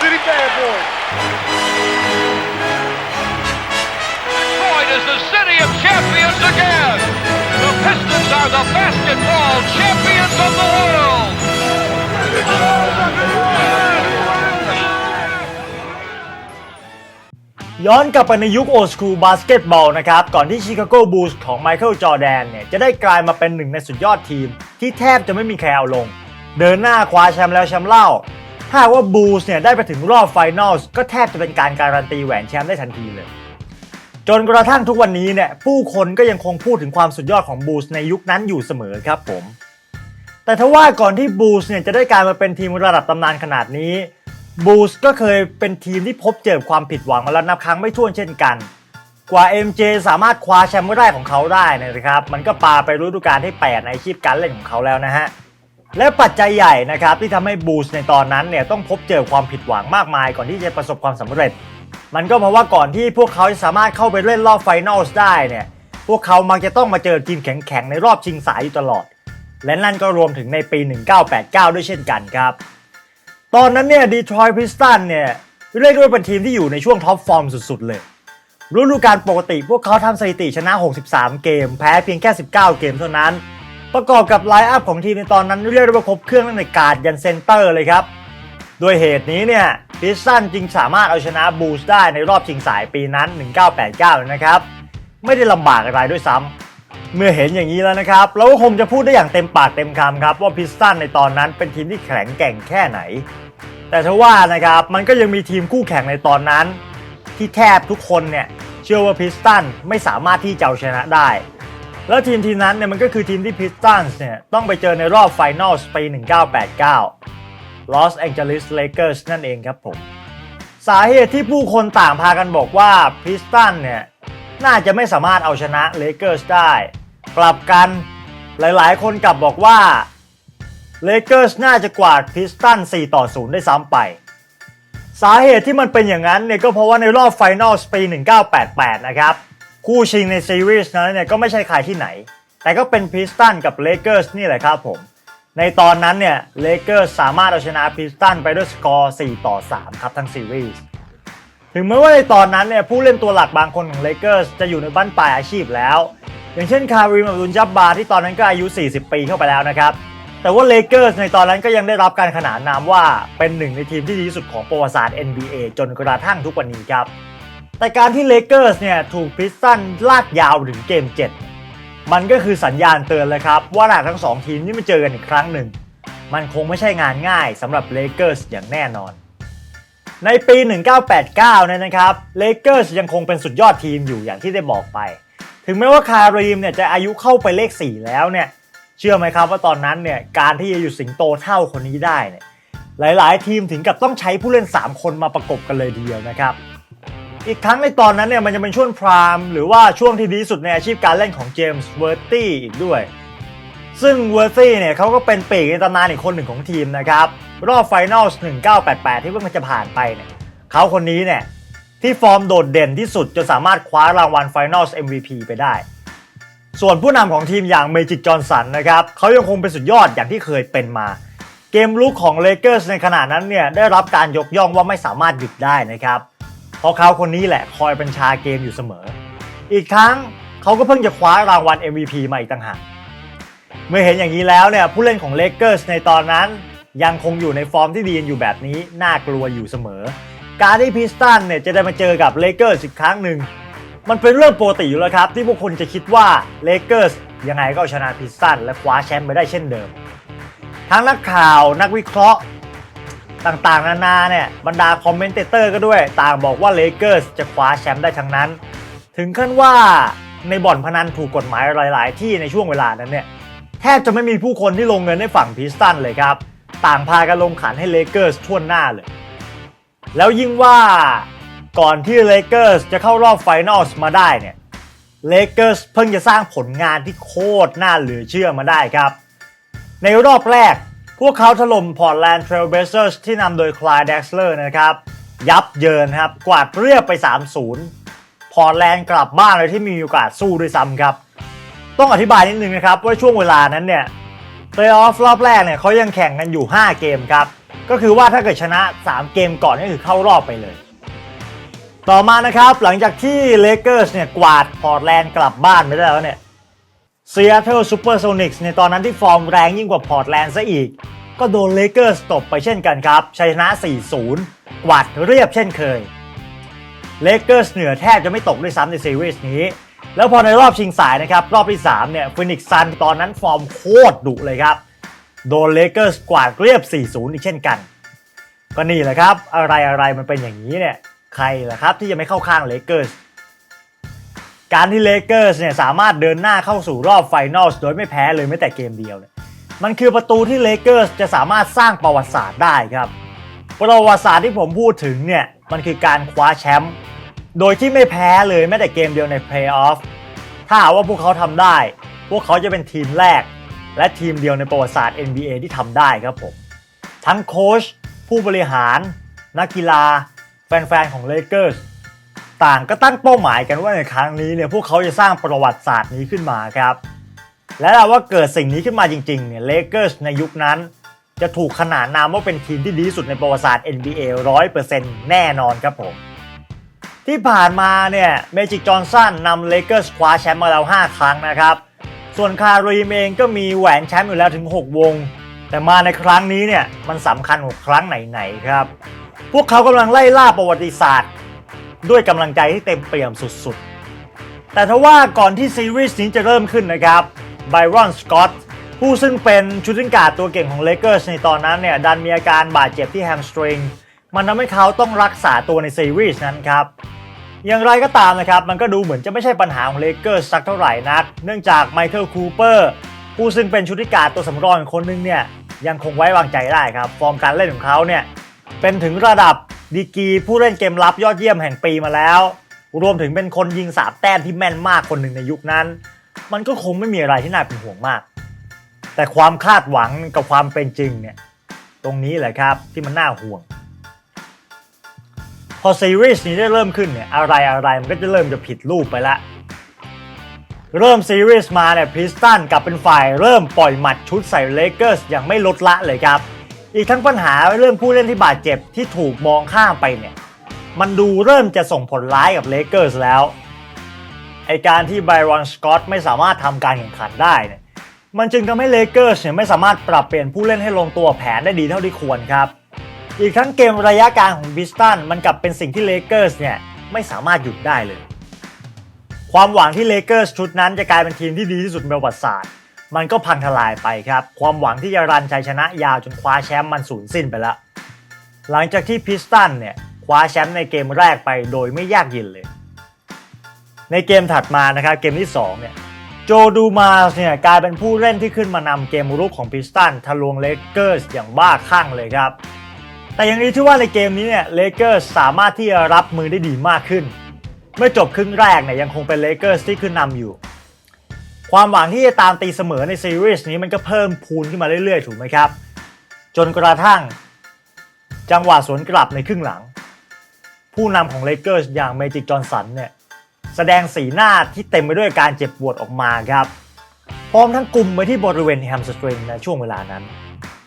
City bad boys. Detroit is the city of champions again. The Pistons are the basketball champions of the world. ย้อนกลับไปในยุคโอ s คูลบาสเกตบอลนะครับ ก่อนที่ชิคาโกบูลส์ของไมเคิลจอร์แดนเนี่ย จะได้กลายมาเป็นหนึ่งในสุดยอดทีม ที่แทบจะไม่มีใครเอาลง เดินหน้าคว้าแชมป์แล้วแชมป์เล่า ถ้าว่าบูส์เนี่ยได้ไปถึงรอบไฟนอลก็แทบจะเป็นการการันตีแหวนแชมป์ได้ทันทีเลย จนกระทั่งทุกวันนี้เนี่ยผู้คนก็ยังคงพูดถึงความสุดยอดของบูส์ในยุคนั้นอยู่เสมอครับผม แต่ทว่าก่อนที่บูส์เนี่ยจะได้กลายมาเป็นทีมระดับตำนานขนาดนี้บูส์ก็เคยเป็นทีมที่พบเจอความผิดหวังมาแล้วนับครั้งไม่ถ้วนเช่นกัน กว่า MJ สามารถคว้าแชมป์แรกของเขาได้นยนะครับ มันก็ปาไปฤดูกาลที่ 8 ในอาชีพการเล่นของเขาแล้วนะฮะ และปัจจัยใหญ่นะครับที่ทำให้บูสในตอนนั้นเนี่ยต้องพบเจอความผิดหวังมากมายก่อนที่จะประสบความสำเร็จ มันก็เพราะว่าก่อนที่พวกเขาจะสามารถเข้าไปเล่นรอบไฟนอลได้เนี่ยพวกเขามักจะต้องมาเจอทีมแข็งๆในรอบชิงสายอยู่ตลอด และนั่นก็รวมถึงในปี 1989 ด้วยเช่นกันครับ ตอนนั้นเนี่ยดีทรอยต์พิสตันเนี่ยเรียกได้ว่าเป็นทีมที่อยู่ในช่วงท็อปฟอร์มสุดๆเลยฤดูกาลปกติพวกเขาทำสถิติชนะ 63 เกม แพ้เพียงแค่ 19 เกมเท่านั้น ประกอบกับไลน์อัพของทีมในตอนนั้นเรียกได้ว่าครบเครื่องตั้งแต่การ์ดยันเซนเตอร์เลยครับ ด้วยเหตุนี้เนี่ยพิสตันจึงสามารถเอาชนะบูสได้ในรอบชิงสายปีนั้น 1989 นะครับ ไม่ได้ลำบากอะไรด้วยซ้ำเมื่อเห็นอย่างนี้แล้วนะครับ เราก็คงจะพูดได้อย่างเต็มปากเต็มคำครับ ว่าพิสตันในตอนนั้นเป็นทีมที่แข็งแกร่งแค่ไหน แต่ทว่านะครับมันก็ยังมีทีมคู่แข่งในตอนนั้น ที่แทบทุกคนเนี่ยเชื่อว่าพิสตันไม่สามารถที่จะเอาชนะได้ แล้วทีมทีมนั้นเนี่ยมันก็คือทีมที่พิสตันส์เนี่ยต้องไปเจอในรอบไฟนอลปี 1989 Los Angeles Lakers นั่นเองครับผม สาเหตุที่ผู้คนต่างพากันบอกว่าพิสตันเนี่ยน่าจะไม่สามารถเอาชนะเลเกอร์สได้ กลับกันหลายๆ คนกลับบอกว่าเลเกอร์สน่าจะกวาดพิสตัน 4 ต่อ 0 ได้ซ้ำไป สาเหตุที่มันเป็นอย่างนั้นเนี่ยก็เพราะว่าในรอบไฟนอลปี 1988 นะครับ คู่ชิงในซีรีส์นั้นเนี่ยก็ไม่ใช่ใครที่ไหน แต่ก็เป็นพิสตันกับเลเกอร์สนี่แหละครับผม ในตอนนั้นเนี่ยเลเกอร์สสามารถเอาชนะพิสตันไปด้วยสกอร์ 4 ต่อ 3 ครับทั้งซีรีส์ถึงแม้ว่าในตอนนั้นเนี่ยผู้เล่นตัวหลักบางคนของเลเกอร์สจะอยู่ในบ้านปลายอาชีพแล้ว อย่างเช่นคาริมอับดุลจับบาร์ที่ตอนนั้นก็อายุ 40 ปีเข้าไปแล้วนะครับแต่ว่าเลเกอร์สในตอนนั้นก็ยังได้รับการขนานนามว่าเป็นหนึ่งในทีมที่ดีที่สุดของประวัติศาสตร์ NBA จนกระทั่งทุกวันนี้ครับ แต่การที่เลเกอร์สเนี่ยถูกพิสตันลากยาวถึงเกม 7 มันก็คือสัญญาณเตือนเลยครับ ว่าหากทั้งสองทีมนี่มาเจอกันอีกครั้งหนึ่ง มันคงไม่ใช่งานง่ายสำหรับเลเกอร์สอย่างแน่นอน ในปี 1989 เนี่ยนะครับเลเกอร์สยังคงเป็นสุดยอดทีมอยู่อย่างที่ได้บอกไป ถึงแม้ว่าคารีมเนี่ยจะอายุเข้าไปเลข 4 แล้วเนี่ยเชื่อไหมครับว่าตอนนั้นเนี่ยการที่จะอยู่สิงโตเท่าคนนี้ได้เนี่ยหลาย ๆ ทีมถึงกับต้องใช้ผู้เล่น 3 คนมาประกบกันเลยทีเดียวนะครับ อีกทั้งในตอนนั้นเนี่ยมันจะเป็นช่วงพรามหรือว่าช่วงที่ดีสุดในอาชีพการเล่นของเจมส์เวอร์ตี้อีกด้วย ซึ่งเวอร์ตี้เนี่ยเขาก็เป็นปีกในตำนานอีกคนหนึ่งของทีมนะครับ รอบไฟนอล1988 ที่เพิ่งมันจะผ่านไปเนี่ยเขาคนนี้เนี่ยที่ฟอร์มโดดเด่นที่สุดจนสามารถคว้ารางวัลไฟนอล MVP ไปได้ ส่วนผู้นำของทีมอย่างเมจิกจอห์นสันนะครับเขายังคงเป็นสุดยอดอย่างที่เคยเป็นมา เกมลุกของเลเกอร์สในขณะนั้นเนี่ยได้รับการยกย่องว่าไม่สามารถหยุดได้นะครับ เพราะเขาคนนี้แหละคอยบัญชาเกมอยู่เสมอ อีกทั้งเขาก็เพิ่งจะคว้ารางวัล MVP มาอีกต่างหาก เมื่อเห็นอย่างนี้แล้วเนี่ยผู้เล่นของเลเกอร์สในตอนนั้น ยังคงอยู่ในฟอร์มที่ดีอยู่แบบนี้น่ากลัวอยู่เสมอ การที่พิสตันเนี่ยจะได้มาเจอกับเลเกอร์สอีกครั้งหนึ่งมันเป็นเรื่องปกติอยู่แล้วครับ ที่พวกคนจะคิดว่าเลเกอร์สยังไงก็เอาชนะพิสตันและคว้าแชมป์ไปได้เช่นเดิม ทั้งนักข่าวนักวิเคราะห์ ต่างๆ นานาเนี่ยบรรดาคอมเมนเตอร์ก็ด้วยต่างบอกว่าเลเกอร์สจะคว้าแชมป์ได้ทั้งนั้น ถึงขั้นว่าในบ่อนพนันถูกกฎหมายหลาย ๆ ที่ในช่วงเวลานั้นเนี่ยแทบจะไม่มีผู้คนที่ลงเงินให้ฝั่งพิสตันเลยครับ ต่างพากันลงขันให้เลเกอร์สท่วหน้าเลย แล้วยิ่งว่าก่อนที่เลเกอร์สจะเข้ารอบไฟนอลมาได้เนี่ยเลเกอร์สเพิ่งจะสร้างผลงานที่โคตรน่าเหลือเชื่อมาได้ครับ ในรอบแรก พวกเขาถล่มพอร์ตแลนด์เทรลเบเซอร์ที่นำโดยคลายเด็กเลอร์นะครับ ยับเยินครับ กวาดเรียบไป 3-0 พอร์ตแลนด์กลับบ้านเลยที่มีโอกาสสู้ด้วยซ้ำครับ ต้องอธิบายนิดนึงนะครับว่าช่วงเวลานั้นเนี่ยเพลย์ออฟรอบแรกเนี่ยเขายังแข่งกันอยู่ 5 เกมครับ ก็คือว่าถ้าเกิดชนะ 3 เกมก่อนก็คือเข้ารอบไปเลย ต่อมานะครับหลังจากที่เลเกอร์สเนี่ยกวาดพอร์ตแลนด์กลับบ้านไปได้แล้วเนี่ย Seattle Supersonics ในตอนนั้นที่ฟอร์มแรงยิ่งกว่าพอร์ตแลนด์ซะอีก ก็โดนเลเกอร์สตบไปเช่นกันครับ ชัยชนะ 4-0 กวาดเรียบเช่นเคยเลเกอร์สเหนือแทบจะไม่ตกด้วยซ้ำในซีรีส์นี้ แล้วพอในรอบชิงสายนะครับ รอบที่ 3 เนี่ยฟินิกซันตอนนั้นฟอร์มโคตรดุเลยครับ โดนเลเกอร์สกวาดเรียบ 4-0 อีกเช่นกัน ก็นี่แหละครับ อะไรอะไรมันเป็นอย่างนี้เนี่ย ใครล่ะครับที่จะไม่เข้าข้างเลเกอร์ส การที่เลเกอร์สเนี่ยสามารถเดินหน้าเข้าสู่รอบไฟนอลโดยไม่แพ้เลยแม้แต่เกมเดียวเนี่ยมันคือประตูที่เลเกอร์สจะสามารถสร้างประวัติศาสตร์ได้ครับ ประวัติศาสตร์ที่ผมพูดถึงเนี่ยมันคือการคว้าแชมป์โดยที่ไม่แพ้เลยแม้แต่เกมเดียวในเพลย์ออฟถ้าหากว่าพวกเขาทำได้ พวกเขาจะเป็นทีมแรก และทีมเดียวในประวัติศาสตร์ NBA ที่ทำได้ครับผม ทั้งโค้ชผู้บริหาร นักกีฬา แฟนๆของเลเกอร์ส ต่างก็ตั้งเป้าหมายกันว่าในครั้งนี้เนี่ยพวกเขาจะสร้างประวัติศาสตร์นี้ขึ้นมาครับ และถ้าว่าเกิดสิ่งนี้ขึ้นมาจริงๆเนี่ยเลเกอร์สในยุคนั้น จะถูกขนานนามว่าเป็นทีมที่ดีสุดในประวัติศาสตร์ NBA 100%แน่นอนครับผม ที่ผ่านมาเนี่ยเมจิกจอห์นสันนำเลเกอร์สคว้าแชมป์มาแล้ว 5 ครั้งนะครับ ส่วนคารีมเองก็มีแหวนแชมป์อยู่แล้วถึง 6 วง แต่มาในครั้งนี้เนี่ยมันสำคัญกว่าครั้งไหนๆครับพวกเขากำลังไล่ล่าประวัติศาสตร์ ด้วยกำลังใจที่เต็มเปี่ยมสุดๆ แต่ทว่าก่อนที่ซีรีส์นี้จะเริ่มขึ้นนะครับไบรอนสกอตผู้ซึ่งเป็นชูตติ้งการ์ดตัวเก่งของเลเกอร์สในตอนนั้นเนี่ยดันมีอาการบาดเจ็บที่แฮมสตริงมันทำให้เขาต้องรักษาตัวในซีรีส์นั้นครับอย่างไรก็ตามนะครับ มันก็ดูเหมือนจะไม่ใช่ปัญหาของเลเกอร์สสักเท่าไหร่นัก เนื่องจากไมเคิลคูเปอร์ผู้ซึ่งเป็นชุดที่การดตัวสำรองคนหนึ่งเนี่ยยังคงไว้วางใจได้ครับ ฟอร์มการเล่นของเขาเนี่ย เป็นถึงระดับดีกีผู้เล่นเกมรับยอดเยี่ยมแห่งปีมาแล้ว รวมถึงเป็นคนยิงสามแต้มที่แม่นมากคนหนึ่งในยุคนั้น มันก็คงไม่มีอะไรที่น่าเป็นห่วงมาก แต่ความคาดหวังกับความเป็นจริงเนี่ยตรงนี้แหละครับที่มันน่าห่วง พอซีรีส์นี้ได้เริ่มขึ้นเนี่ยอะไรอะไรมันก็จะเริ่มจะผิดรูปไปละเริ่มซีรีส์มาเนี่ยพิสตันกลับเป็นฝ่ายเริ่มปล่อยหมัดชุดใส่เลเกอร์สอย่างไม่ลดละเลยครับ อีกทั้งปัญหาเรื่องผู้เล่นที่บาดเจ็บที่ถูกมองข้ามไปเนี่ย มันดูเริ่มจะส่งผลร้ายกับเลเกอร์สแล้ว ไอการที่ไบรอนสกอตไม่สามารถทำการแข่งขันได้เนี่ย มันจึงทำให้เลเกอร์สเนี่ยไม่สามารถปรับเปลี่ยนผู้เล่นให้ลงตัวแผนได้ดีเท่าที่ควรครับ อีกทั้งเกมระยะกลางของบิสตันมันกลับเป็นสิ่งที่เลเกอร์สเนี่ยไม่สามารถหยุดได้เลย ความหวังที่เลเกอร์สชุดนั้นจะกลายเป็นทีมที่ดีที่สุดในประวัติศาสตร์ มันก็พังทลายไปครับ ความหวังที่จะรันชัยชนะยาวจนคว้าแชมป์มันสูญสิ้นไปแล้ว หลังจากที่พิสตันเนี่ยคว้าแชมป์ในเกมแรกไปโดยไม่ยากเย็นเลย ในเกมถัดมานะครับเกมที่สองเนี่ยโจดูมาสเนี่ยกลายเป็นผู้เล่นที่ขึ้นมานำเกมรุกของพิสตันทะลวงเลเกอร์สอย่างบ้าคลั่งเลยครับ แต่อย่างนี้ที่ว่าในเกมนี้เนี่ยเลเกอร์สสามารถที่จะรับมือได้ดีมากขึ้น เมื่อจบครึ่งแรกเนี่ยยังคงเป็นเลเกอร์สที่ขึ้นนำอยู่ ความหวังที่จะตามตีเสมอในซีรีส์นี้มันก็เพิ่มพูนขึ้นมาเรื่อยๆ ถูกไหมครับ จนกระทั่ง จังหวะสวนกลับในครึ่งหลัง ผู้นำของเลเกอร์สอย่างเมจิกจอห์นสันเนี่ยแสดงสีหน้าที่เต็มไปด้วยการเจ็บปวดออกมาครับ พร้อมทั้งกลุ่มไปที่บริเวณแฮมสตริงในช่วงเวลานั้น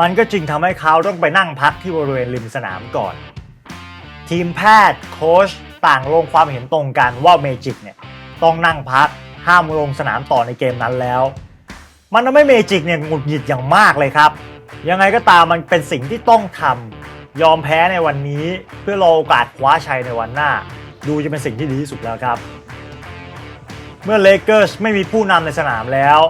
มันก็จึงทำให้เขาต้องไปนั่งพักที่บริเวณริมสนามก่อน ทีมแพทย์โค้ชต่างลงความเห็นตรงกันว่าเมจิกเนี่ยต้องนั่งพัก ห้ามลงสนามต่อในเกมนั้นแล้ว มันทำให้เมจิกเนี่ยหงุดหงิดอย่างมากเลยครับ ยังไงก็ตามมันเป็นสิ่งที่ต้องทำยอมแพ้ในวันนี้เพื่อรอโอกาสคว้าชัยในวันหน้า ดูจะเป็นสิ่งที่ดีที่สุดแล้วครับ เมื่อเลเกอร์สไม่มีผู้นำในสนามแล้ว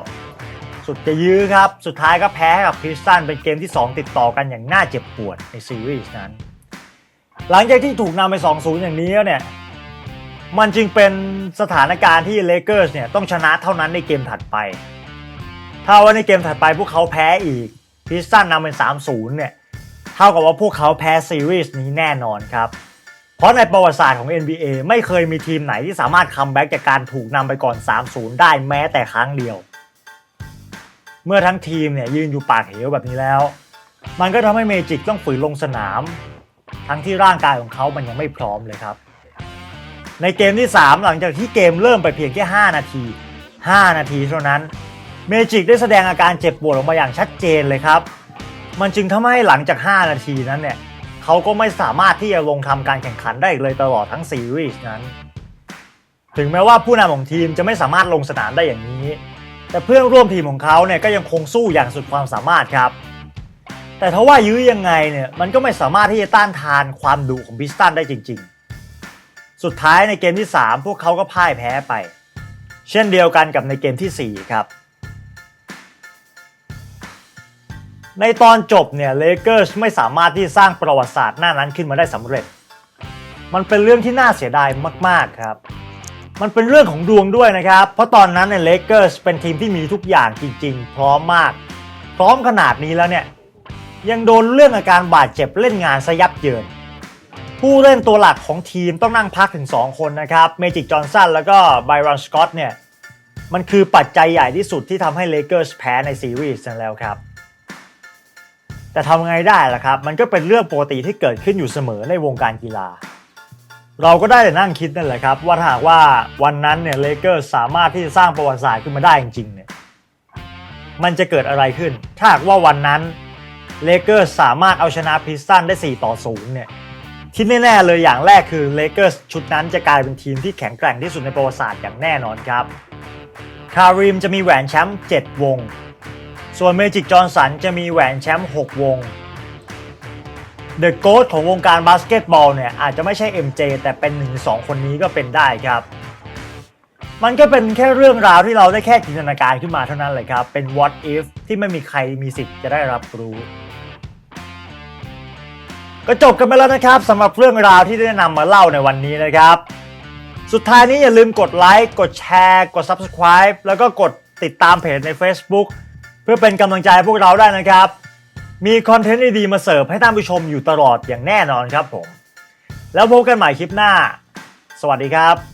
สุดจะยื้อครับ สุดท้ายก็แพ้กับพิสตันเป็นเกมที่ 2 ติดต่อกันอย่างน่าเจ็บปวดในซีรีส์นั้น หลังจากที่ถูกนำไป 2-0 อย่างนี้เนี่ย มันจึงเป็นสถานการณ์ที่เลเกอร์สเนี่ยต้องชนะเท่านั้นในเกมถัดไป ถ้าว่าในเกมถัดไปพวกเขาแพ้อีกพิสตันนำเป็น 3-0 เนี่ย เท่ากับว่าพวกเขาแพ้ซีรีส์นี้แน่นอนครับ เพราะในประวัติศาสตร์ของ NBA ไม่เคยมีทีมไหนที่สามารถคัมแบ็กจากการถูกนำไปก่อน 3-0 ได้แม้แต่ครั้งเดียว เมื่อทั้งทีมเนี่ยยืนอยู่ปากเหวแบบนี้แล้ว มันก็ทำให้เมจิกต้องฝืนลงสนาม ทั้งที่ร่างกายของเขามันยังไม่พร้อมเลยครับ ในเกมที่ 3 หลังจากที่เกมเริ่มไปเพียงแค่ 5 นาที 5 นาทีเท่านั้น เมจิกได้แสดงอาการเจ็บปวดออกมาอย่างชัดเจนเลยครับ มันจึงทำให้หลังจาก 5 นาทีนั้นเนี่ยเขาก็ไม่สามารถที่จะลงทำการแข่งขันได้อีกเลยตลอดทั้งซีรีส์นั้น ถึงแม้ว่าผู้นำของทีมจะไม่สามารถลงสนามได้อย่างนี้ แต่เพื่อนร่วมทีมของเขาเนี่ยก็ยังคงสู้อย่างสุดความสามารถครับ แต่ทว่ายื้อยังไงเนี่ยมันก็ไม่สามารถที่จะต้านทานความดุของพิสตันได้จริง ๆ สุดท้ายในเกมที่ 3 พวกเขาก็พ่ายแพ้ไป เช่นเดียวกันกับในเกมทีสี่ 4 ครับ ในตอนจบเนี่ยเลเกอร์สไม่สามารถที่สร้างประวัติศาสตร์หน้านั้นขึ้นมาได้สำเร็จ มันเป็นเรื่องที่น่าเสียดายมากๆครับมันเป็นเรื่องของดวงด้วยนะครับ เพราะตอนนั้นเนี่ยเลเกอร์สเป็นทีมที่มีทุกอย่างจริงๆ พร้อมมาก พร้อมขนาดนี้แล้วเนี่ย ยังโดนเรื่องอาการบาดเจ็บเล่นงานซะยับเยิน ผู้เล่นตัวหลักของทีมต้องนั่งพักถึง 2 คนนะครับเมจิกจอห์นสันแล้วก็ไบรอนสกอตเนี่ยมันคือปัจจัยใหญ่ที่สุดที่ทำให้เลเกอร์สแพ้ในซีรีส์นั้นแล้วครับ แต่ทำไงได้ล่ะครับ มันก็เป็นเรื่องปกติที่เกิดขึ้นอยู่เสมอในวงการกีฬา เราก็ได้แต่นั่งคิดนั่นแหละครับ ว่าถ้าหากว่าวันนั้นเนี่ยเลเกอร์สามารถที่จะสร้างประวัติศาสตร์ขึ้นมาได้จริงๆเนี่ยมันจะเกิดอะไรขึ้น ถ้าหากว่าวันนั้นเลเกอร์สามารถเอาชนะพิสตันได้ 4 ต่อ 0 เนี่ย ที่แน่ๆเลยอย่างแรกคือเลเกอร์สชุดนั้นจะกลายเป็นทีมที่แข็งแกร่งที่สุดในประวัติศาสตร์อย่างแน่นอนครับ คาริมจะมีแหวนแชมป์7วง ส่วนเมจิกจอห์นสันจะมีแหวนแชมป์6วงเดอะโก t ของวงการบาสเกตบอลเนี่ยอาจจะไม่ใช่ MJ แต่เป็นหนึ่งสองคนนี้ก็เป็นได้ครับ มันก็เป็นแค่เรื่องราวที่เราได้แค่จินตนาการขึ้นมาเท่านั้นเลยครับ เป็น what if ที่ไม่มีใครมีสิทธิ์จะได้รับรู้ ก็จบกันไปแล้วนะครับสำหรับเรื่องราวที่ได้นำมาเล่าในวันนี้นะครับ สุดท้ายนี้อย่าลืมกดไลค์กดแชร์กด Subscribe แล้วก็กดติดตามเพจใน Facebook เพื่อเป็นกำลังใจให้พวกเราได้นะครับ มีคอนเทนต์ดีๆมาเสิร์ฟให้ท่านผู้ชมอยู่ตลอดอย่างแน่นอนครับผม แล้วพบกันใหม่คลิปหน้า สวัสดีครับ